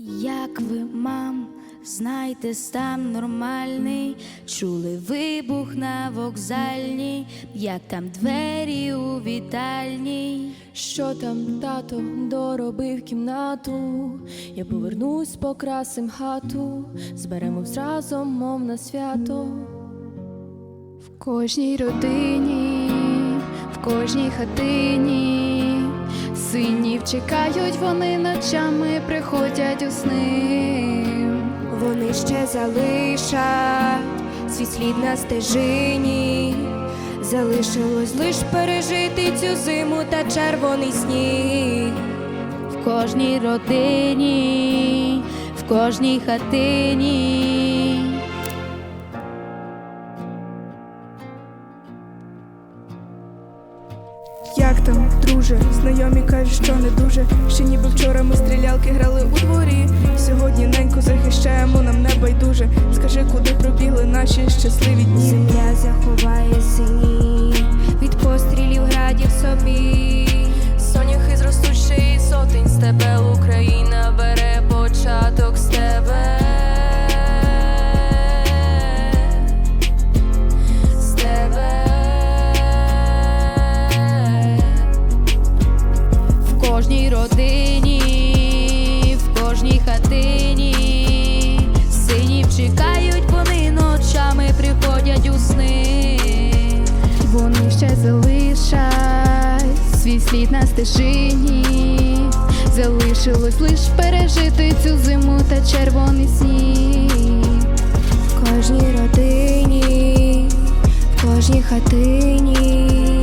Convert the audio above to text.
Як ви, мам, знаєте, стан нормальний, чули вибух на вокзальній, як там двері у вітальній. Що там тато доробив кімнату? Я повернусь, покрасим хату, зберемо разом, мов на свято. В кожній родині, в кожній хатині, синів чекають, вони ночами приходять у сни. Вони ще залишать свій слід на стежині. Залишилось лиш пережити цю зиму та червоний сніг. В кожній родині, в кожній хатині. Як там, друже, знайомі кажуть, що не дуже. Ще ніби вчора ми стрілялки грали у дворі. Сьогодні неньку захищаємо, нам не байдуже. Скажи, куди пробігли наші щасливі дні. Родині, в кожній хатині. Синів чекають, вони ночами приходять у сни. Вони ще залишать свій слід на стежині. Залишилось лиш пережити цю зиму та червоний сніг. В кожній родині, в кожній хатині.